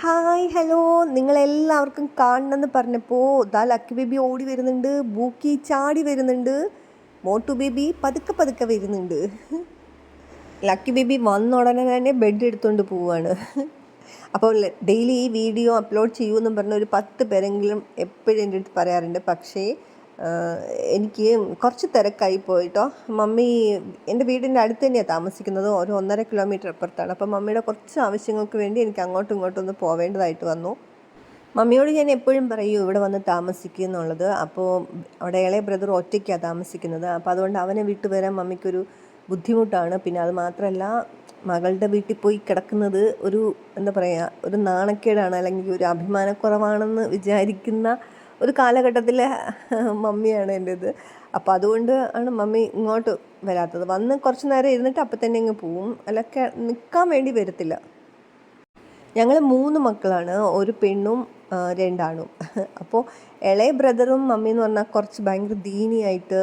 Hi hello നിങ്ങളെല്ലാവർക്കും കാണണമെന്ന് പറഞ്ഞപ്പോൾ ദാ ലക്കി ബേബി ഓടി വരുന്നുണ്ട്. ബൂക്കി ചാടി വരുന്നുണ്ട്. മോട്ടു ബേബി പതുക്കെ പതുക്കെ വരുന്നുണ്ട്. ലക്കി ബേബി വന്ന ഉടനെ തന്നെ ബെഡ് എടുത്തുകൊണ്ട് പോവുകയാണ് അപ്പോൾ ഡെയിലി ഈ വീഡിയോ അപ്ലോഡ് ചെയ്യുമെന്ന് പറഞ്ഞ ഒരു പത്ത് പേരെങ്കിലും എപ്പോഴും എന്റെ അടുത്ത് പറയാറുണ്ട്. പക്ഷേ എനിക്ക് കുറച്ച് തിരക്കായി പോയിട്ടോ. മമ്മി എന്റെ വീടിന്റെ അടുത്ത് തന്നെയാണ് താമസിക്കുന്നത്. ഒരു ഒന്നര കിലോമീറ്റർ അപ്പുറത്താണ്. അപ്പോൾ മമ്മിയുടെ കുറച്ച് ആവശ്യങ്ങൾക്ക് വേണ്ടി എനിക്ക് അങ്ങോട്ടും ഇങ്ങോട്ടും ഒന്ന് പോവേണ്ടതായിട്ട് വന്നു. മമ്മിയോട് ഞാൻ എപ്പോഴും പറയൂ ഇവിടെ വന്ന് താമസിക്കുക എന്നുള്ളത്. അപ്പോൾ അവിടെ ഇളയ ബ്രദർ ഒറ്റയ്ക്കാണ് താമസിക്കുന്നത്. അപ്പോൾ അതുകൊണ്ട് അവനെ വിട്ടു വരാൻ മമ്മിക്കൊരു ബുദ്ധിമുട്ടാണ്. പിന്നെ അത് മാത്രമല്ല മകളുടെ വീട്ടിൽ പോയി കിടക്കുന്നത് ഒരു എന്താ പറയുക ഒരു നാണക്കേടാണ് അല്ലെങ്കിൽ ഒരു അഭിമാനക്കുറവാണെന്ന് വിചാരിക്കുന്ന ഒരു കാലഘട്ടത്തിലെ മമ്മിയാണ് എന്റേത്. അപ്പോൾ അതുകൊണ്ട് ആണ് മമ്മി ഇങ്ങോട്ട് വരാത്തത്. വന്ന് കുറച്ച് നേരം ഇരുന്നിട്ട് അപ്പം തന്നെ ഇങ്ങ് പോവും. അല്ലൊക്കെ നിൽക്കാൻ വേണ്ടി വരത്തില്ല. ഞങ്ങൾ മൂന്ന് മക്കളാണ്. ഒരു പെണ്ണും രണ്ടാണും. അപ്പോൾ ഇളയ ബ്രദറും മമ്മി എന്ന് പറഞ്ഞാൽ കുറച്ച് ഭയങ്കര ദീനിയായിട്ട്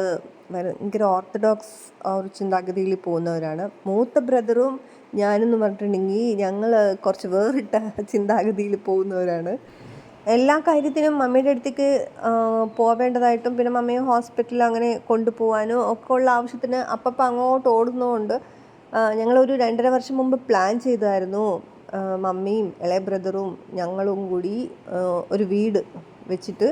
ഭയങ്കര ഓർത്തഡോക്സ് ഒരു ചിന്താഗതിയിൽ പോകുന്നവരാണ്. മൂത്ത ബ്രദറും ഞാനെന്ന് പറഞ്ഞിട്ടുണ്ടെങ്കിൽ ഞങ്ങൾ കുറച്ച് വേറിട്ട ചിന്താഗതിയിൽ പോകുന്നവരാണ്. എല്ലാ കാര്യത്തിനും മമ്മിയുടെ അടുത്തേക്ക് പോവേണ്ടതായിട്ടും പിന്നെ മമ്മിയെ ഹോസ്പിറ്റലിൽ അങ്ങനെ കൊണ്ടുപോകാനും ഒക്കെ ഉള്ള ആവശ്യത്തിന് അപ്പപ്പം അങ്ങോട്ട് ഓടുന്നതുകൊണ്ട് ഞങ്ങളൊരു രണ്ടര വർഷം മുമ്പ് പ്ലാൻ ചെയ്തായിരുന്നു. മമ്മിയും ഇളയ ബ്രദറും ഞങ്ങളും കൂടി ഒരു വീട് വെച്ചിട്ട്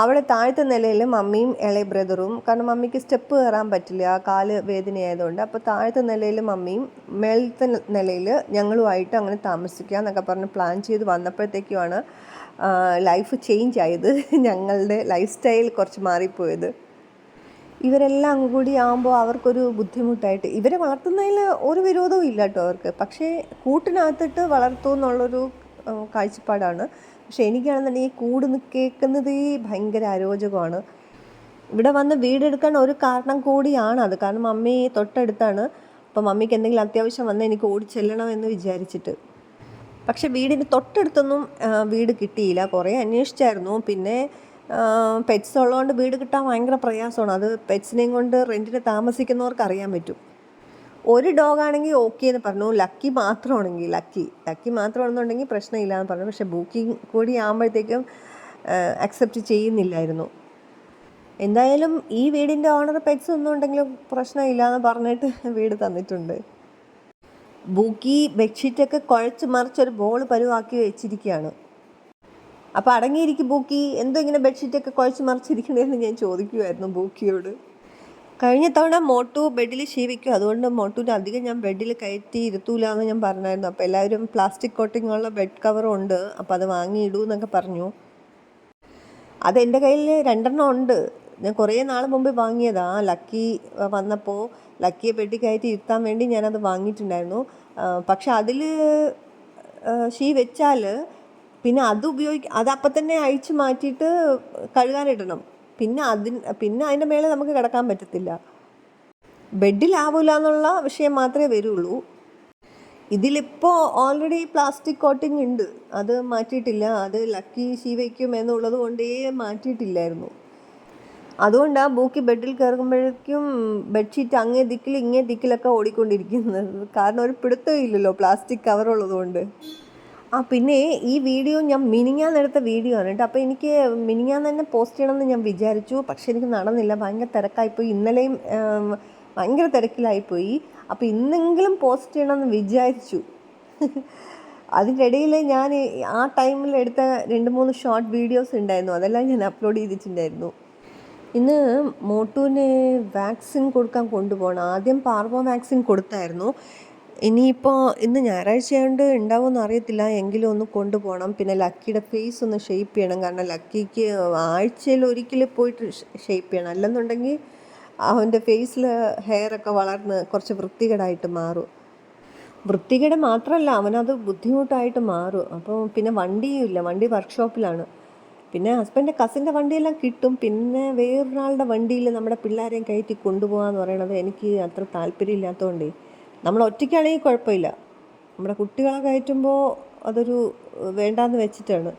അവിടെ താഴത്തെ നിലയിൽ മമ്മിയും ഇളയ ബ്രദറും കാരണം മമ്മിക്ക് സ്റ്റെപ്പ് കയറാൻ പറ്റില്ല കാൽ വേദനയായതുകൊണ്ട് അപ്പോൾ താഴത്തെ നിലയിൽ മമ്മിയും മേളത്തെ നിലയിൽ ഞങ്ങളുമായിട്ട് അങ്ങനെ താമസിക്കുക എന്നൊക്കെ പറഞ്ഞ് പ്ലാൻ ചെയ്ത് വന്നപ്പോഴത്തേക്കുമാണ് ലൈഫ് ചേഞ്ച് ആയത് ഞങ്ങളുടെ ലൈഫ് സ്റ്റൈൽ കുറച്ച് മാറിപ്പോയത്. ഇവരെല്ലാം കൂടി ആകുമ്പോൾ അവർക്കൊരു ബുദ്ധിമുട്ടായിട്ട് ഇവരെ വളർത്തുന്നതിൽ ഒരു വിരോധവും ഇല്ല കേട്ടോ അവർക്ക്. പക്ഷേ കൂട്ടിനകത്തിട്ട് വളർത്തൂ എന്നുള്ളൊരു കാഴ്ചപ്പാടാണ്. പക്ഷേ എനിക്കാണെന്നുണ്ടെങ്കിൽ കൂട് കേൾക്കുന്നതേ ഭയങ്കര അരോചകമാണ്. ഇവിടെ വന്ന് വീടെടുക്കാൻ ഒരു കാരണം കൂടിയാണ് അത്. കാരണം മമ്മി തൊട്ടടുത്താണ്. അപ്പോൾ മമ്മിക്ക് എന്തെങ്കിലും അത്യാവശ്യം വന്നാൽ എനിക്ക് ഓടി ചെല്ലണം എന്ന് വിചാരിച്ചിട്ട്. പക്ഷെ വീടിന് തൊട്ടടുത്തൊന്നും വീട് കിട്ടിയില്ല. കുറേ അന്വേഷിച്ചായിരുന്നു. പിന്നെ പെറ്റ്സ് ഉള്ളതുകൊണ്ട് വീട് കിട്ടാൻ ഭയങ്കര പ്രയാസമാണ്. അത് പെറ്റ്സിനെയും കൊണ്ട് റെന്റിന് താമസിക്കുന്നവർക്ക് അറിയാൻ പറ്റും. ഒരു ഡോഗാണെങ്കിൽ ഓക്കെ എന്ന് പറഞ്ഞു. ലക്കി മാത്രമാണെങ്കിൽ ലക്കി ലക്കി മാത്രമാണെന്നുണ്ടെങ്കിൽ പ്രശ്നമില്ല എന്ന് പറഞ്ഞു. പക്ഷെ ബുക്കിംഗ് കൂടി ആകുമ്പോഴത്തേക്കും അക്സെപ്റ്റ് ചെയ്യുന്നില്ലായിരുന്നു. എന്തായാലും ഈ വീടിന്റെ ഓണർ പെറ്റ്സ് ഒന്നും ഉണ്ടെങ്കിലും പ്രശ്നമില്ല എന്ന് പറഞ്ഞിട്ട് വീട് തന്നിട്ടുണ്ട്. ബൂക്കി ബെഡ്ഷീറ്റൊക്കെ കുഴച്ച് മറിച്ചൊരു ബോൾ പരുവാക്കി വെച്ചിരിക്കുകയാണ്. അപ്പോൾ അടങ്ങിയിരിക്കും ബൂക്കി. എന്തോ ഇങ്ങനെ ബെഡ്ഷീറ്റൊക്കെ കുഴച്ച് മറിച്ചിരിക്കണേന്ന് ഞാൻ ചോദിക്കുമായിരുന്നു ബൂക്കിയോട്. കഴിഞ്ഞ തവണ മോട്ടു ബെഡിൽ ശീവിക്കും. അതുകൊണ്ട് മോട്ടുവിന് അധികം ഞാൻ ബെഡിൽ കയറ്റി ഇരുത്തൂല എന്ന് ഞാൻ പറഞ്ഞായിരുന്നു. അപ്പോൾ എല്ലാവരും പ്ലാസ്റ്റിക് കോട്ടിങ്ങുള്ള ബെഡ് കവറും ഉണ്ട്. അപ്പോൾ അത് വാങ്ങിയിടൂ എന്നൊക്കെ പറഞ്ഞു. അതെന്റെ കയ്യിൽ രണ്ടെണ്ണം ഉണ്ട്. ഞാൻ കുറേ നാൾ മുമ്പ് വാങ്ങിയതാ. ലക്കി വന്നപ്പോൾ ലക്കിയെ പെട്ടി കയറ്റി ഇരുത്താൻ വേണ്ടി ഞാനത് വാങ്ങിയിട്ടുണ്ടായിരുന്നു. പക്ഷെ അതിൽ ഷീ വെച്ചാൽ പിന്നെ അത് ഉപയോഗിക്ക അത് അപ്പം തന്നെ അഴിച്ച് മാറ്റിയിട്ട് കഴുകാനിടണം. പിന്നെ അതിന് പിന്നെ അതിന്റെ മേലെ നമുക്ക് കിടക്കാൻ പറ്റത്തില്ല. ബെഡിലാവൂല എന്നുള്ള വിഷയം മാത്രമേ വരുള്ളൂ. ഇതിലിപ്പോൾ ഓൾറെഡി പ്ലാസ്റ്റിക് കോട്ടിംഗ് ഉണ്ട്. അത് മാറ്റിയിട്ടില്ല. അത് ലക്കി ശീവയ്ക്കും എന്നുള്ളത് കൊണ്ടേ മാറ്റിയിട്ടില്ലായിരുന്നു. അതുകൊണ്ടാണ് ബൂക്കി ബെഡിൽ കയറുമ്പോഴേക്കും ബെഡ്ഷീറ്റ് അങ്ങേ ദിക്കിൽ ഇങ്ങേ ദിക്കിലൊക്കെ ഓടിക്കൊണ്ടിരിക്കുന്നത്. കാരണം ഒരു പിടുത്തം ഇല്ലല്ലോ പ്ലാസ്റ്റിക് കവറുള്ളത് കൊണ്ട് ആ പിന്നെ ഈ വീഡിയോ ഞാൻ മിനിങ്ങാന്നെടുത്ത വീഡിയോ ആണ് കേട്ടോ. അപ്പോൾ എനിക്ക് മിനിങ്ങാന്ന് തന്നെ പോസ്റ്റ് ചെയ്യണമെന്ന് ഞാൻ വിചാരിച്ചു. പക്ഷേ എനിക്ക് നടന്നില്ല. ഭയങ്കര തിരക്കായിപ്പോയി. ഇന്നലെയും ഭയങ്കര തിരക്കിലായിപ്പോയി. അപ്പോൾ ഇന്നെങ്കിലും പോസ്റ്റ് ചെയ്യണമെന്ന് വിചാരിച്ചു. അതിന്റെ ഇടയിൽ ഞാൻ ആ ടൈമിൽ എടുത്ത രണ്ട് മൂന്ന് ഷോർട്ട് വീഡിയോസ് ഉണ്ടായിരുന്നു. അതെല്ലാം ഞാൻ അപ്ലോഡ് ചെയ്തിട്ടുണ്ടായിരുന്നു. ഇന്ന് മോട്ടൂന് വാക്സിൻ കൊടുക്കാൻ കൊണ്ടുപോകണം. ആദ്യം പാർവോ വാക്സിൻ കൊടുത്തായിരുന്നു. ഇനിയിപ്പോൾ ഇന്ന് ഞായറാഴ്ച ആയതുകൊണ്ട് ഉണ്ടാവുമെന്ന് അറിയത്തില്ല. എങ്കിലും ഒന്ന് കൊണ്ടുപോകണം. പിന്നെ ലക്കിയുടെ ഫേസ് ഒന്ന് ഷേപ്പ് ചെയ്യണം. കാരണം ലക്കിക്ക് ആഴ്ചയിൽ ഒരിക്കൽ പോയിട്ട് ഷേപ്പ് ചെയ്യണം. അല്ലെന്നുണ്ടെങ്കിൽ അവന്റെ ഫേസിൽ ഹെയറൊക്കെ വളർന്ന് കുറച്ച് വൃത്തികേടായിട്ട് മാറും. വൃത്തികേട് മാത്രമല്ല അവനത് ബുദ്ധിമുട്ടായിട്ട് മാറും. അപ്പോൾ പിന്നെ വണ്ടിയും ഇല്ല. വണ്ടി വർക്ക്ഷോപ്പിലാണ് പിന്നെ ഹസ്ബൻഡ് കസിന്റെ വണ്ടിയെല്ലാം കിട്ടും. പിന്നെ വേറൊരാളുടെ വണ്ടിയിൽ നമ്മുടെ പിള്ളേരെയും കയറ്റി കൊണ്ടുപോകാന്ന് പറയണത് എനിക്ക് അത്ര താല്പര്യമില്ലാത്തതുകൊണ്ടേ നമ്മൾ ഒറ്റയ്ക്കാണെങ്കിൽ കുഴപ്പമില്ല. നമ്മുടെ കുട്ടികളെ കയറ്റുമ്പോൾ അതൊരു വേണ്ടാന്ന് വെച്ചിട്ടാണ്.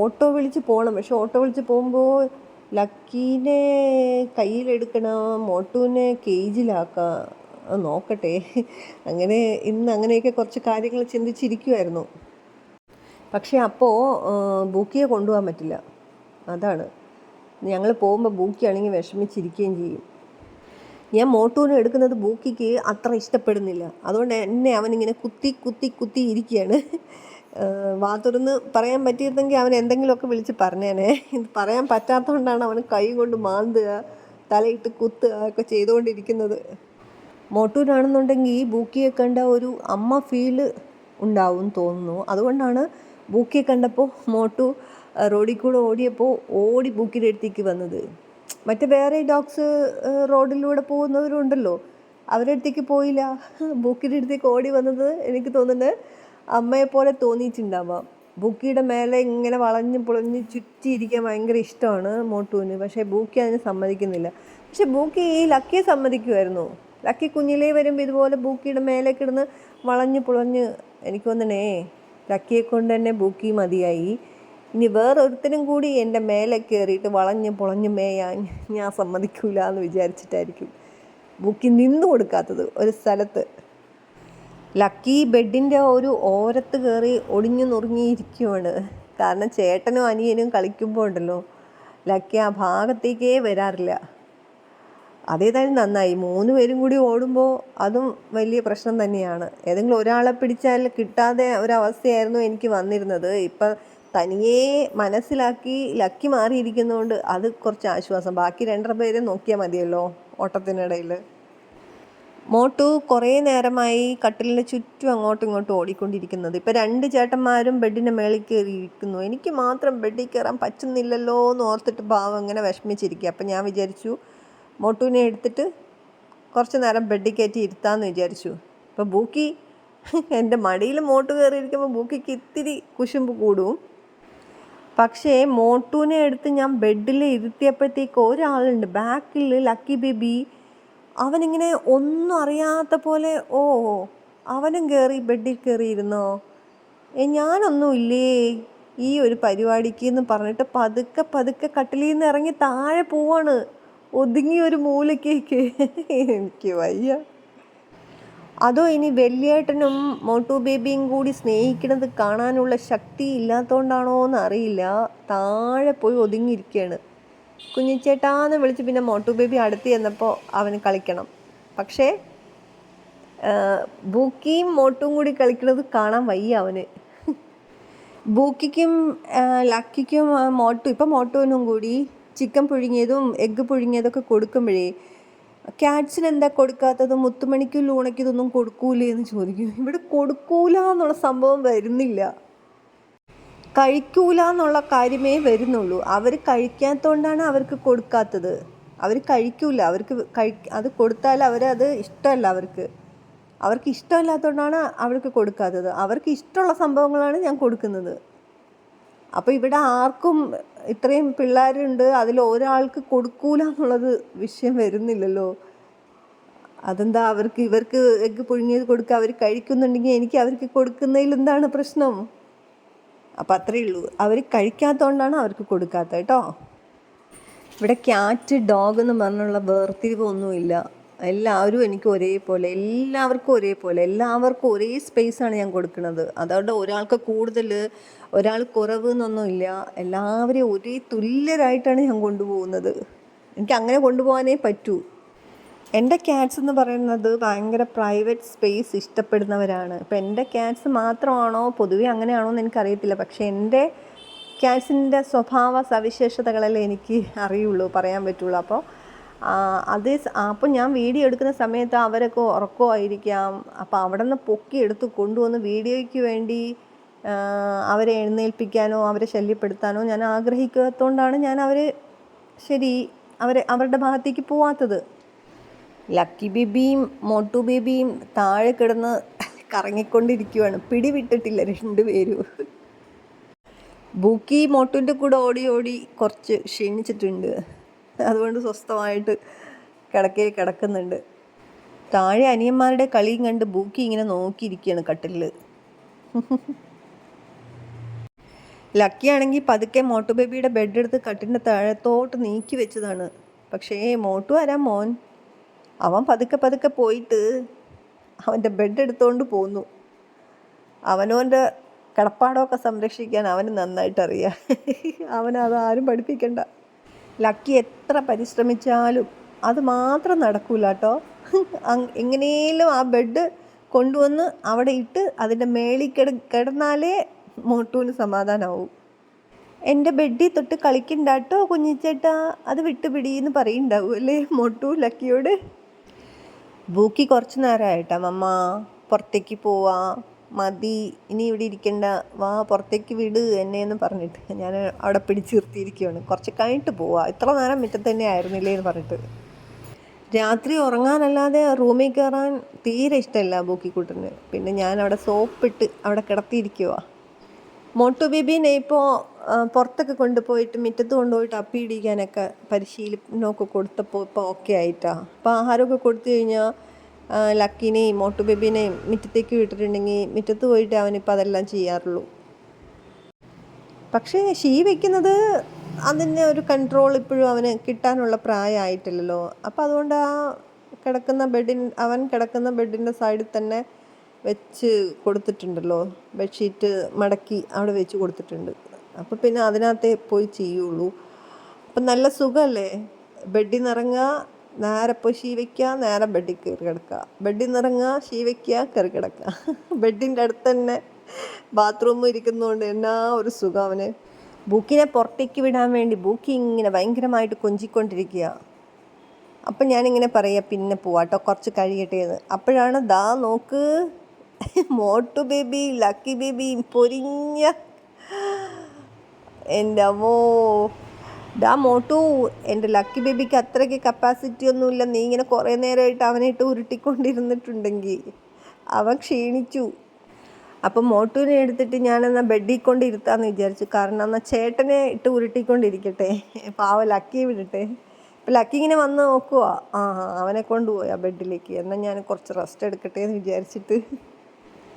ഓട്ടോ വിളിച്ച് പോകണം പക്ഷെ ഓട്ടോ വിളിച്ച് പോകുമ്പോൾ ലക്കീനെ കയ്യിലെടുക്കണം മോട്ടുവിനെ കേജിലാക്കാം നോക്കട്ടെ. അങ്ങനെ ഇന്ന് അങ്ങനെയൊക്കെ കുറച്ച് കാര്യങ്ങൾ ചിന്തിച്ചിരിക്കുമായിരുന്നു പക്ഷേ അപ്പോൾ ബൂക്കിയെ കൊണ്ടുപോകാൻ പറ്റില്ല. അതാണ്. ഞങ്ങൾ പോകുമ്പോൾ ബൂക്കിയാണെങ്കിൽ വിഷമിച്ചിരിക്കുകയും ചെയ്യും. ഞാൻ മോട്ടൂനെ എടുക്കുന്നത് ബൂക്കിക്ക് അത്ര ഇഷ്ടപ്പെടുന്നില്ല. അതുകൊണ്ട് എന്നെ അവനിങ്ങനെ കുത്തി കുത്തി കുത്തി ഇരിക്കുകയാണ്. വാതുറന്ന് പറയാൻ പറ്റിയിരുന്നെങ്കിൽ അവൻ എന്തെങ്കിലുമൊക്കെ വിളിച്ച് പറഞ്ഞേനെ. ഇത് പറയാൻ പറ്റാത്തതുകൊണ്ടാണ് അവൻ കൈ കൊണ്ട് മാന്തുക തലയിട്ട് കുത്തുക ഒക്കെ ചെയ്തുകൊണ്ടിരിക്കുന്നത്. മോട്ടൂരാണെന്നുണ്ടെങ്കിൽ ബൂക്കിയെ കണ്ട ഒരു അമ്മ ഫീൽ ഉണ്ടാവും തോന്നുന്നു. അതുകൊണ്ടാണ് ബൂക്കിയെ കണ്ടപ്പോൾ മോട്ടു റോഡിൽ കൂടെ ഓടിയപ്പോൾ ഓടി ബൂക്കിന്റെ അടുത്തേക്ക് വന്നത്. മറ്റേ വേറെ ഡോഗ്സ് റോഡിലൂടെ പോകുന്നവരുണ്ടല്ലോ അവരുടെ അടുത്തേക്ക് പോയില്ല. ബൂക്കിന്റെ അടുത്തേക്ക് ഓടി വന്നത് എനിക്ക് തോന്നുന്നത് അമ്മയെ പോലെ തോന്നിയിട്ടുണ്ടാവാം. ബൂക്കിയുടെ മേലെ ഇങ്ങനെ വളഞ്ഞ് പൊളഞ്ഞ് ചുറ്റിയിരിക്കാൻ ഭയങ്കര ഇഷ്ടമാണ് മോട്ടുവിന്. പക്ഷേ ബൂക്കി അതിന് സമ്മതിക്കുന്നില്ല. പക്ഷേ ബൂക്കി ഈ ലക്കിയെ സമ്മതിക്കുമായിരുന്നു. ലക്കി കുഞ്ഞിലേ വരുമ്പോൾ ഇതുപോലെ ബൂക്കിയുടെ മേലെ കിടന്ന് വളഞ്ഞ് പുളഞ്ഞ് എനിക്ക് തോന്നണേ ലക്കിയെ കൊണ്ട് തന്നെ ബുക്കി മതിയായി. ഇനി വേറൊരുത്തരും കൂടി എന്റെ മേലെ കയറിയിട്ട് വളഞ്ഞ് പൊളഞ്ഞ് മേയാൻ ഞാൻ സമ്മതിക്കൂല എന്ന് വിചാരിച്ചിട്ടായിരിക്കും ബുക്കി നിന്നു കൊടുക്കാത്തത് ഒരു സ്ഥലത്ത്. ലക്കി ബെഡിന്റെ ഒരു ഓരത്ത് കയറി ഒടിഞ്ഞു നുറുങ്ങിയിരിക്കുവാണ്. കാരണം ചേട്ടനും അനിയനും കളിക്കുമ്പോൾ ഉണ്ടല്ലോ ലക്കി ആ ഭാഗത്തേക്കേ വരാറില്ല. അതേതായാലും നന്നായി. മൂന്ന് പേരും കൂടി ഓടുമ്പോൾ അതും വലിയ പ്രശ്നം തന്നെയാണ്. ഏതെങ്കിലും ഒരാളെ പിടിച്ചാൽ കിട്ടാതെ ഒരവസ്ഥയായിരുന്നു എനിക്ക് വന്നിരുന്നത്. ഇപ്പം തനിയെ മനസ്സിലാക്കി ലക്കി മാറിയിരിക്കുന്നതുകൊണ്ട് അത് കുറച്ച് ആശ്വാസം. ബാക്കി രണ്ടര പേരെ നോക്കിയാൽ മതിയല്ലോ ഓട്ടത്തിനിടയിൽ. മോട്ടു കുറേ നേരമായി കട്ടിലിന് ചുറ്റും അങ്ങോട്ടും ഇങ്ങോട്ടും ഓടിക്കൊണ്ടിരിക്കുന്നത്. ഇപ്പം രണ്ട് ചേട്ടന്മാരും ബെഡിന്റെ മേളിൽ കയറിയിരിക്കുന്നു. എനിക്ക് മാത്രം ബെഡിൽ കയറാൻ പറ്റുന്നില്ലല്ലോ എന്ന് ഓർത്തിട്ട് ഭാവം ഇങ്ങനെ വിഷമിച്ചിരിക്കുക. അപ്പം ഞാൻ വിചാരിച്ചു മോട്ടുവിനെ എടുത്തിട്ട് കുറച്ച് നേരം ബെഡിൽ കയറ്റി ഇരുത്താമെന്ന് വിചാരിച്ചു. അപ്പോൾ ബൂക്കി എന്റെ മടിയിൽ മോട്ട് കയറിയിരിക്കുമ്പോൾ ബൂക്കിക്ക് ഇത്തിരി കുശുമ്പ് കൂടും. പക്ഷേ മോട്ടുവിനെ എടുത്ത് ഞാൻ ബെഡിൽ ഇരുത്തിയപ്പോഴത്തേക്ക് ഒരാളുണ്ട്. ബാക്കിൽ ലക്കി ബേബി. അവനിങ്ങനെ ഒന്നും അറിയാത്ത പോലെ ഓ അവനും കയറി ബെഡിൽ കയറിയിരുന്നോ ഏ ഞാനൊന്നും ഇല്ലേ ഈ ഒരു പരിപാടിക്ക്? എന്ന് പറഞ്ഞിട്ട് പതുക്കെ പതുക്കെ കട്ടിലിൽ നിന്ന് ഇറങ്ങി താഴെ പോവാണ്. ഒതുങ്ങി ഒരു മൂലക്കേക്ക് എനിക്ക് വയ്യ. അതോ ഇനി വെള്ളിയേട്ടനും മോട്ടു ബേബിയും കൂടി സ്നേഹിക്കുന്നത് കാണാനുള്ള ശക്തി ഇല്ലാത്തതുകൊണ്ടാണോ എന്ന് അറിയില്ല. താഴെ പോയി ഒതുങ്ങിയിരിക്കുകയാണ് കുഞ്ഞിച്ചേട്ടാന്ന് വിളിച്ച് പിന്നെ മോട്ടു ബേബി അടുത്ത് ചെന്നപ്പോൾ അവന് കളിക്കണം. പക്ഷേ ബൂക്കിയും മോട്ടും കൂടി കളിക്കുന്നത് കാണാൻ വയ്യ അവന്. ബൂക്കിക്കും ലക്കിക്കും മോട്ടു ഇപ്പം മോട്ടുവിനും കൂടി ചിക്കൻ പുഴുങ്ങിയതും എഗ്ഗ് പുഴുങ്ങിയതൊക്കെ കൊടുക്കുമ്പോഴേ ക്യാറ്റ്സിന് എന്താ കൊടുക്കാത്തത്? മുത്തുമണിക്കും ലൂണയ്ക്കും ഇതൊന്നും കൊടുക്കൂലേ? എന്ന് ചോദിക്കും. ഇവിടെ കൊടുക്കൂല എന്നുള്ള സംഭവം വരുന്നില്ല. കഴിക്കൂല എന്നുള്ള കാര്യമേ വരുന്നുള്ളൂ. അവർ കഴിക്കാത്തതുകൊണ്ടാണ് അവർക്ക് കൊടുക്കാത്തത്. അവർ കഴിക്കൂല. അവർക്ക് കഴി അത് കൊടുത്താൽ അവരത് ഇഷ്ടമല്ല അവർക്ക്. അവർക്ക് ഇഷ്ടമില്ലാത്തതുകൊണ്ടാണ് അവർക്ക് കൊടുക്കാത്തത്. അവർക്ക് ഇഷ്ടമുള്ള സംഭവങ്ങളാണ് ഞാൻ കൊടുക്കുന്നത്. അപ്പോൾ ഇവിടെ ആർക്കും ഇത്രയും പിള്ളേരുണ്ട് അതിൽ ഒരാൾക്ക് കൊടുക്കൂല എന്നുള്ളത് വിഷയം വരുന്നില്ലല്ലോ. അതെന്താ അവർക്ക് ഇവർക്ക് എഗ്ഗ് പുഴുങ്ങിയത് കൊടുക്കുക അവർ കഴിക്കുന്നുണ്ടെങ്കിൽ എനിക്ക് അവർക്ക് കൊടുക്കുന്നതിൽ എന്താണ് പ്രശ്നം? അപ്പം അത്രയേ ഉള്ളൂ. അവർ കഴിക്കാത്തതുകൊണ്ടാണ് അവർക്ക് കൊടുക്കാത്തത് കേട്ടോ. ഇവിടെ ക്യാറ്റ് ഡോഗ് എന്ന് പറഞ്ഞുള്ള വേർതിരിവൊന്നുമില്ല എല്ലാവരും എനിക്ക് ഒരേപോലെ എല്ലാവർക്കും ഒരേപോലെ എല്ലാവർക്കും ഒരേ സ്പേസാണ് ഞാൻ കൊടുക്കുന്നത്. അതുകൊണ്ട് ഒരാൾക്ക് കൂടുതൽ ഒരാൾ കുറവ് എന്നൊന്നുമില്ല എല്ലാവരെയും ഒരേ തുല്യരായിട്ടാണ് ഞാൻ കൊണ്ടുപോകുന്നത്. എനിക്ക് അങ്ങനെ കൊണ്ടുപോകാനേ പറ്റൂ. എന്റെ ക്യാറ്റ്സ് എന്ന് പറയുന്നത് ഭയങ്കര പ്രൈവറ്റ് സ്പേസ് ഇഷ്ടപ്പെടുന്നവരാണ്. ഇപ്പം എന്റെ ക്യാറ്റ്സ് മാത്രമാണോ? പൊതുവെ അങ്ങനെയാണോ എന്ന് എനിക്കറിയത്തില്ല. പക്ഷേ എന്റെ ക്യാറ്റ്സിന്റെ സ്വഭാവ സവിശേഷതകളല്ലേ എനിക്ക് അറിയുള്ളൂ പറയാൻ പറ്റുള്ളൂ. അപ്പോൾ അതേ അപ്പോൾ ഞാൻ വീഡിയോ എടുക്കുന്ന സമയത്ത് അവരൊക്കെ ഉറക്കമായിരിക്കാം. അപ്പോൾ അവിടെ നിന്ന് പൊക്കി എടുത്ത് കൊണ്ടുവന്ന് വീഡിയോയ്ക്ക് വേണ്ടി അവരെ എഴുന്നേൽപ്പിക്കാനോ അവരെ ശല്യപ്പെടുത്താനോ ഞാൻ ആഗ്രഹിക്കാത്തതുകൊണ്ടാണ് ഞാൻ അവരെ ശരി അവരെ അവരുടെ ഭാഗത്തേക്ക് പോവാത്തത്. ലക്കി ബേബിയും മോട്ടു ബേബിയും താഴെ കിടന്ന് കറങ്ങിക്കൊണ്ടിരിക്കുവാണ്. പിടിവിട്ടിട്ടില്ല രണ്ടുപേരും ബൂക്കി മോട്ടുവിന്റെ കൂടെ ഓടി ഓടി കുറച്ച് ക്ഷീണിച്ചിട്ടുണ്ട്. അതുകൊണ്ട് സ്വസ്ഥമായിട്ട് കിടക്കയിൽ കിടക്കുന്നുണ്ട്. താഴെ അനിയന്മാരുടെ കളിയും കണ്ട് ബൂക്കി ഇങ്ങനെ നോക്കിയിരിക്കുകയാണ് കട്ടിലിൽ ലക്കി ആണെങ്കിൽ പതുക്കെ മോട്ടു ബേബിയുടെ ബെഡ് എടുത്ത് കട്ടിന്റെ താഴത്തോട്ട് നീക്കി വെച്ചതാണ്. പക്ഷേ മോട്ടു ആരാ മോൻ? അവൻ പതുക്കെ പതുക്കെ പോയിട്ട് അവന്റെ ബെഡ് എടുത്തുകൊണ്ട് പോന്നു. അവനോന്റെ കിടപ്പാടമൊക്കെ സംരക്ഷിക്കാൻ അവന് നന്നായിട്ടറിയാം. അവനത് ആരും പഠിപ്പിക്കണ്ട. ലക്കി എത്ര പരിശ്രമിച്ചാലും അത് മാത്രം നടക്കൂല കേട്ടോ. എങ്ങനെയും ആ ബെഡ് കൊണ്ടുവന്ന് അവിടെ ഇട്ട് അതിന്റെ മേളിൽ കിട കിടന്നാലേ മോട്ടുവിന് സമാധാനമാവും എന്റെ ബെഡിൽ തൊട്ട് കളിക്കണ്ടാട്ടോ കുഞ്ഞിച്ചേട്ടാ? അത് വിട്ടുപിടിയെന്ന് പറയുണ്ടാവും അല്ലേ മോട്ടു ലക്കിയോട്? ബൂക്കി കുറച്ച് നേരമായിട്ടാ മമ്മ. പുറത്തേക്ക് പോവാ. മതി. ഇനി ഇവിടെ ഇരിക്കണ്ട. വാ പുറത്തേക്ക് വിട് എന്നെ എന്ന് പറഞ്ഞിട്ട് ഞാൻ അവിടെ പിടിച്ച് നിർത്തിയിരിക്കുകയാണ്. കുറച്ച് കഴിഞ്ഞിട്ട് പോവാ. ഇത്ര നേരം മുറ്റത്ത് തന്നെ ആയിരുന്നില്ലേ എന്ന് പറഞ്ഞിട്ട്. രാത്രി ഉറങ്ങാനല്ലാതെ റൂമിൽ കയറാൻ തീരെ ഇഷ്ടമല്ല ബൂക്കിക്കുട്ടന്. പിന്നെ ഞാൻ അവിടെ സോപ്പിട്ട് അവിടെ കിടത്തിയിരിക്കുക മോട്ടു ബേബീനെ ഇപ്പോൾ പുറത്തൊക്കെ കൊണ്ടുപോയിട്ട് മുറ്റത്ത് കൊണ്ടുപോയിട്ട് അപ്പിയിടിക്കാനൊക്കെ പരിശീലനമൊക്കെ കൊടുത്തപ്പോൾ ഇപ്പോൾ ഓക്കെ ആയിട്ടാ. അപ്പോൾ ആഹാരമൊക്കെ കൊടുത്തു കഴിഞ്ഞാൽ ലക്കിനെയും മോട്ടു ബേബീനെയും മുറ്റത്തേക്ക് വിട്ടിട്ടുണ്ടെങ്കിൽ മുറ്റത്ത് പോയിട്ട് അവനിപ്പോൾ അതെല്ലാം ചെയ്യാറുള്ളൂ. പക്ഷേ ഷീ വയ്ക്കുന്നത് അതിന്റെ ഒരു കൺട്രോൾ ഇപ്പോഴും അവന് കിട്ടാനുള്ള പ്രായമായിട്ടില്ലല്ലോ. അപ്പോൾ അതുകൊണ്ട് ആ കിടക്കുന്ന ബെഡിൻ അവൻ കിടക്കുന്ന ബെഡിന്റെ സൈഡിൽ തന്നെ വെച്ച് കൊടുത്തിട്ടുണ്ടല്ലോ. ബെഡ്ഷീറ്റ് മടക്കി അവിടെ വെച്ച് കൊടുത്തിട്ടുണ്ട്. അപ്പോൾ പിന്നെ അതിനകത്തേ പോയി ചെയ്യുള്ളൂ. അപ്പം നല്ല സുഖമല്ലേ ബെഡിൽ നിറങ്ങുക നേരെ പോയി ശീവയ്ക്കുക നേരെ ബെഡിൽ കയറി കിടക്കുക. ബെഡിൽ നിറങ്ങുക ശീവയ്ക്കുക കയറി കിടക്കുക. ബെഡിന്റെ അടുത്ത് തന്നെ ബാത്റൂം ഇരിക്കുന്നതുകൊണ്ട് എന്നാ ഒരു സുഖം അവന്. ബുക്കിനെ പുറത്തേക്ക് വിടാൻ വേണ്ടി ബുക്കി ഇങ്ങനെ ഭയങ്കരമായിട്ട് കൊഞ്ചിക്കൊണ്ടിരിക്കുക. അപ്പം ഞാനിങ്ങനെ പറയാം പിന്നെ പോവാട്ടോ കുറച്ച് കഴിയട്ടെ എന്ന്. അപ്പോഴാണ് ദാ നോക്ക് മോട്ടു ബേബി ലക്കി ബേബി പൊരിഞ്ഞ എന്റെ അമ്മോ. ഡാ മോട്ടു എന്റെ ലക്കി ബേബിക്ക് അത്രയ്ക്ക് കപ്പാസിറ്റി ഒന്നുമില്ല. നീ ഇങ്ങനെ കുറേ നേരമായിട്ട് അവനായിട്ട് ഉരുട്ടിക്കൊണ്ടിരുന്നിട്ടുണ്ടെങ്കിൽ അവൻ ക്ഷീണിച്ചു. അപ്പം മോട്ടുവിനെ എടുത്തിട്ട് ഞാനെന്നാൽ ബെഡിൽ കൊണ്ട് ഇരുത്താമെന്ന് വിചാരിച്ചു. കാരണം എന്നാൽ ചേട്ടനെ ഇട്ട് ഉരുട്ടിക്കൊണ്ടിരിക്കട്ടെ. പാവ ലക്കി വിടട്ടെ. അപ്പം ലക്കി ഇങ്ങനെ വന്ന് നോക്കുക ആ അവനെ കൊണ്ടുപോയി ആ ബെഡിലേക്ക്. എന്നാൽ ഞാൻ കുറച്ച് റെസ്റ്റ് എടുക്കട്ടെ എന്ന് വിചാരിച്ചിട്ട്.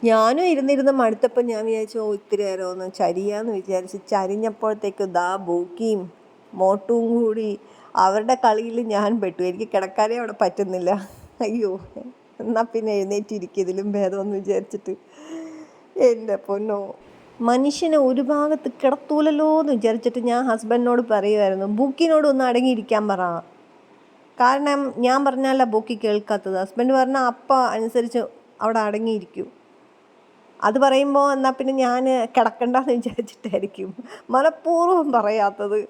ഞാനും ഇരുന്നിരുന്ന് മടുത്തപ്പോൾ ഞാൻ വിചാരിച്ചു ഇത്തിരി നേരം ഒന്ന് ചരിയാന്ന് വിചാരിച്ച് ചരിഞ്ഞപ്പോഴത്തേക്ക് ദാ ബൂക്കിയും മോട്ടും കൂടി അവരുടെ കളിയിൽ ഞാൻ പെട്ടു. എനിക്ക് കിടക്കാനേ അവിടെ പറ്റുന്നില്ല. അയ്യോ എന്നാൽ പിന്നെ എഴുന്നേറ്റിരിക്കും ഭേദമെന്ന് വിചാരിച്ചിട്ട്. എന്റെ പൊന്നോ. മനുഷ്യനെ ഒരു ഭാഗത്ത് കിടത്തൂലല്ലോ എന്ന് വിചാരിച്ചിട്ട് ഞാൻ ഹസ്ബൻഡിനോട് പറയുമായിരുന്നു ബുക്കിനോട് ഒന്ന് അടങ്ങിയിരിക്കാൻ പറ. കാരണം ഞാൻ പറഞ്ഞാലാ ബുക്കി കേൾക്കാത്തത്. ഹസ്ബൻഡ് പറഞ്ഞാൽ അപ്പ അനുസരിച്ച് അവിടെ അടങ്ങിയിരിക്കും. അത് പറയുമ്പോൾ എന്നാൽ പിന്നെ ഞാൻ കിടക്കണ്ടെന്ന് വിചാരിച്ചിട്ടായിരിക്കും. മനഃപൂർവം പറയാത്തത്.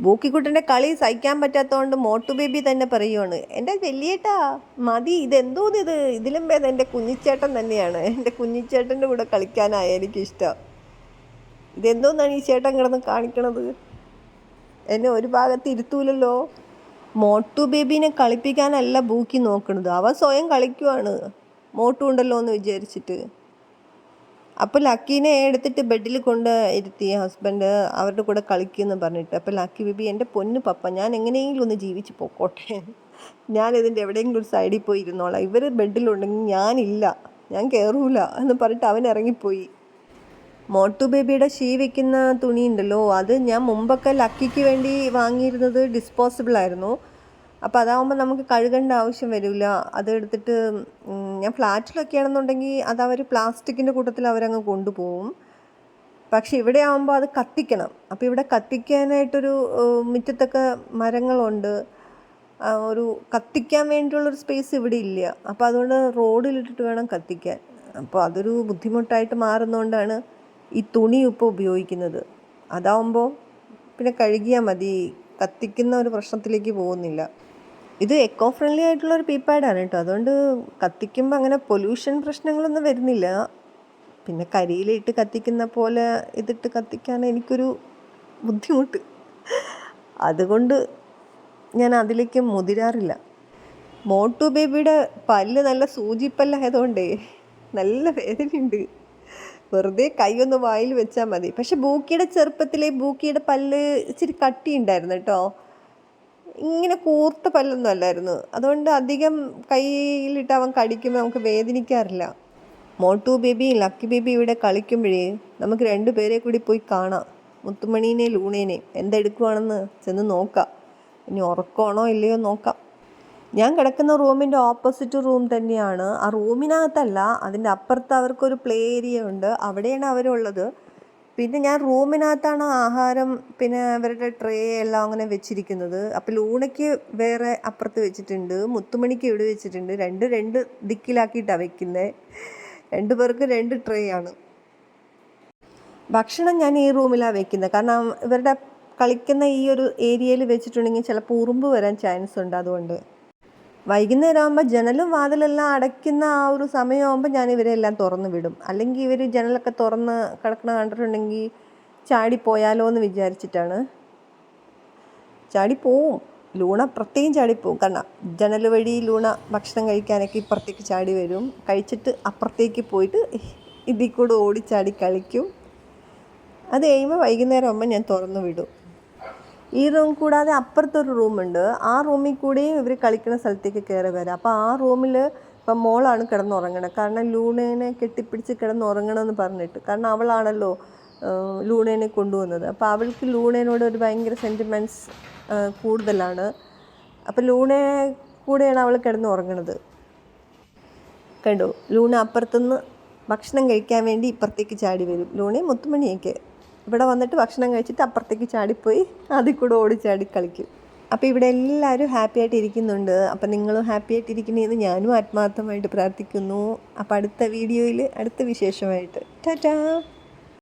ബൂക്കിക്കുട്ടന്റെ കളി സഹിക്കാൻ പറ്റാത്തതുകൊണ്ട് മോട്ടു ബേബി തന്നെ പറയുവാണ്. എന്റെ വലിയേട്ടാ മതി ഇതെന്തോന്ന് ഇത് ഇതിലും ഭേദം എന്റെ കുഞ്ഞിച്ചേട്ടൻ തന്നെയാണ്. എന്റെ കുഞ്ഞിച്ചേട്ടന്റെ കൂടെ കളിക്കാനായ എനിക്കിഷ്ടം. ഇതെന്തോന്നാണ് ഈ ചേട്ടൻ കിടന്ന് കാണിക്കണത്? എന്നെ ഒരു ഭാഗത്ത് ഇരുത്തൂലല്ലോ? മോട്ടു ബേബീനെ കളിപ്പിക്കാനല്ല ബൂക്കി നോക്കണത്. അവ സ്വയം കളിക്കുവാണ്. മോട്ടു ഉണ്ടല്ലോ എന്ന് വിചാരിച്ചിട്ട്. അപ്പോൾ ലക്കീനെ എടുത്തിട്ട് ബെഡിൽ കൊണ്ട് ഇരുത്തി ഹസ്ബൻഡ് അവരുടെ കൂടെ കളിക്കുമെന്ന് പറഞ്ഞിട്ട് അപ്പോൾ ലക്കി ബേബി എന്റെ പൊന്ന് പപ്പ ഞാൻ എങ്ങനെയെങ്കിലും ഒന്ന് ജീവിച്ച് പോക്കോട്ടെ. ഞാൻ ഇതിന്റെ എവിടെയെങ്കിലും ഒരു സൈഡിൽ പോയി ഇരുന്നോളാം. ഇവർ ബെഡിലുണ്ടെങ്കിൽ ഞാനില്ല ഞാൻ കയറൂല എന്ന് പറഞ്ഞിട്ട് അവൻ ഇറങ്ങിപ്പോയി. മോട്ടു ബേബിയുടെ ഷീ വെക്കുന്ന തുണി ഉണ്ടല്ലോ അത് ഞാൻ മുമ്പൊക്കെ ലക്കിക്ക് വേണ്ടി വാങ്ങിയിരുന്നത് ഡിസ്പോസിബിൾ ആയിരുന്നു. അപ്പോൾ അതാവുമ്പോൾ നമുക്ക് കഴുകേണ്ട ആവശ്യം വരില്ല അതെടുത്തിട്ട് ഞാൻ ഫ്ലാറ്റിലൊക്കെ ആണെന്നുണ്ടെങ്കിൽ അത് അവർ പ്ലാസ്റ്റിക്കിന്റെ കൂട്ടത്തിൽ അവരങ്ങ് കൊണ്ടുപോകും. പക്ഷെ ഇവിടെ ആകുമ്പോൾ അത് കത്തിക്കണം. അപ്പോൾ ഇവിടെ കത്തിക്കാനായിട്ടൊരു മുറ്റത്തൊക്കെ മരങ്ങളുണ്ട്. ഒരു കത്തിക്കാൻ വേണ്ടിയുള്ളൊരു സ്പേസ് ഇവിടെ ഇല്ല. അപ്പോൾ അതുകൊണ്ട് റോഡിലിട്ടിട്ട് വേണം കത്തിക്കാൻ. അപ്പോൾ അതൊരു ബുദ്ധിമുട്ടായിട്ട് മാറുന്നതുകൊണ്ടാണ് ഈ തുണി ഇപ്പോൾ ഉപയോഗിക്കുന്നത്. അതാവുമ്പോൾ പിന്നെ കഴുകിയാൽ മതി. കത്തിക്കുന്ന ഒരു പ്രശ്നത്തിലേക്ക് പോകുന്നില്ല. ഇത് എക്കോ ഫ്രണ്ട്ലി ആയിട്ടുള്ള ഒരു പീപ്പാഡാണ് കേട്ടോ അതുകൊണ്ട് കത്തിക്കുമ്പോൾ അങ്ങനെ പൊല്യൂഷൻ പ്രശ്നങ്ങളൊന്നും വരുന്നില്ല. പിന്നെ കരിയിലിട്ട് കത്തിക്കുന്ന പോലെ ഇതിട്ട് കത്തിക്കാൻ എനിക്കൊരു ബുദ്ധിമുട്ട്. അതുകൊണ്ട് ഞാൻ അതിലേക്ക് മുതിരാറില്ല. മോട്ടു ബേബിയുടെ പല്ല് നല്ല സൂചിപ്പല്ലായതുകൊണ്ടേ നല്ല വേദനയുണ്ട്. വെറുതെ കൈയൊന്ന് വായിൽ വെച്ചാൽ മതി. പക്ഷെ ബൂക്കിയുടെ ചെറുപ്പത്തിലെ ബൂക്കിയുടെ പല്ല് ഇച്ചിരി കട്ടിയുണ്ടായിരുന്നു കേട്ടോ ഇങ്ങനെ കൂർത്ത പല്ലൊന്നും അല്ലായിരുന്നു. അതുകൊണ്ട് അധികം കയ്യിലിട്ട് അവൻ കടിക്കുമ്പോൾ നമുക്ക് വേദനിക്കാറില്ല. മോട്ടു ബേബിയും ലക്കി ബേബി ഇവിടെ കളിക്കുമ്പോഴേ നമുക്ക് രണ്ടു പേരെ കൂടി പോയി കാണാം. മുത്തുമണീനെ ലൂണേനെ എന്തെടുക്കുവാണെന്ന് ചെന്ന് നോക്കാം. ഇനി ഉറക്കമാണോ ഇല്ലയോ നോക്കാം. ഞാൻ കിടക്കുന്ന റൂമിന്റെ ഓപ്പോസിറ്റ് റൂം തന്നെയാണ്. ആ റൂമിനകത്തല്ല അതിന്റെ അപ്പുറത്ത് അവർക്കൊരു പ്ലേ ഏരിയ ഉണ്ട്. അവിടെയാണ് അവരുള്ളത്. പിന്നെ ഞാൻ റൂമിനകത്താണ് ആഹാരം പിന്നെ അവരുടെ ട്രേ എല്ലാം അങ്ങനെ വെച്ചിരിക്കുന്നത്. അപ്പോൾ ലൂണയ്ക്ക് വേറെ അപ്പുറത്ത് വെച്ചിട്ടുണ്ട് മുത്തുമണിക്ക് ഇവിടെ വെച്ചിട്ടുണ്ട്. രണ്ട് രണ്ട് ദിക്കിലാക്കിയിട്ടാണ് വെക്കുന്നത് രണ്ട് പേർക്ക് രണ്ട് ട്രേ ആണ്. ഭക്ഷണം ഞാൻ ഈ റൂമിലാണ് വെക്കുന്നത് കാരണം ഇവരുടെ കളിക്കുന്ന ഈ ഒരു ഏരിയയിൽ വെച്ചിട്ടുണ്ടെങ്കിൽ ചിലപ്പോൾ ഉറുമ്പ് വരാൻ ചാൻസ് ഉണ്ട് അതുകൊണ്ട്. വൈകുന്നേരം ആകുമ്പോൾ ജനലും വാതിലെല്ലാം അടയ്ക്കുന്ന ആ ഒരു സമയമാകുമ്പോൾ ഞാൻ ഇവരെ എല്ലാം തുറന്ന് വിടും. അല്ലെങ്കിൽ ഇവർ ജനലൊക്കെ തുറന്ന് കിടക്കണ കണ്ടിട്ടുണ്ടെങ്കിൽ ചാടിപ്പോയാലോ എന്ന് വിചാരിച്ചിട്ടാണ്. ചാടിപ്പോവും. ലൂണ പ്രത്യേകം ചാടിപ്പോവും. കാരണം ജനൽ വഴി ലൂണ ഭക്ഷണം കഴിക്കാനൊക്കെ ഇപ്പുറത്തേക്ക് ചാടി വരും. കഴിച്ചിട്ട് അപ്പുറത്തേക്ക് പോയിട്ട് ഇതിൽ കൂടെ ഓടിച്ചാടി കളിക്കും. അത് കഴിയുമ്പോൾ വൈകുന്നേരം ആകുമ്പോൾ ഞാൻ തുറന്നു വിടും. ഈ റൂം കൂടാതെ അപ്പുറത്തൊരു റൂമുണ്ട്. ആ റൂമിൽ കൂടെയും ഇവർ കളിക്കുന്ന സ്ഥലത്തേക്ക് കയറി വരാം. അപ്പോൾ ആ റൂമിൽ ഇപ്പം മോളാണ് കിടന്നുറങ്ങണത് കാരണം ലൂണേനെ കെട്ടിപ്പിടിച്ച് കിടന്നുറങ്ങണമെന്ന് പറഞ്ഞിട്ട്. കാരണം അവളാണല്ലോ ലൂണേനെ കൊണ്ടുവന്നത്. അപ്പോൾ അവൾക്ക് ലൂണേനോട് ഒരു ഭയങ്കര സെന്റിമെന്റ്സ് കൂടുതലാണ്. അപ്പോൾ ലൂണേ കൂടെയാണ് അവൾ കിടന്നുറങ്ങണത്. കണ്ടു? ലൂണ അപ്പുറത്തുനിന്ന് ഭക്ഷണം കഴിക്കാൻ വേണ്ടി ഇപ്പുറത്തേക്ക് ചാടി വരും. ലൂണേ മുത്തുമണിയൊക്കെ ഇവിടെ വന്നിട്ട് ഭക്ഷണം കഴിച്ചിട്ട് അപ്പുറത്തേക്ക് ചാടിപ്പോയി അതിൽ കൂടെ ഓടി ചാടി കളിക്കും. അപ്പോൾ ഇവിടെ എല്ലാവരും ഹാപ്പി ആയിട്ട് ഇരിക്കുന്നുണ്ട്. അപ്പോൾ നിങ്ങളും ഹാപ്പി ആയിട്ട് ഇരിക്കണേന്ന് ഞാനും ആത്മാർത്ഥമായിട്ട് പ്രാർത്ഥിക്കുന്നു. അപ്പോൾ അടുത്ത വീഡിയോയിൽ അടുത്ത വിശേഷമായിട്ട്. ടാറ്റാ!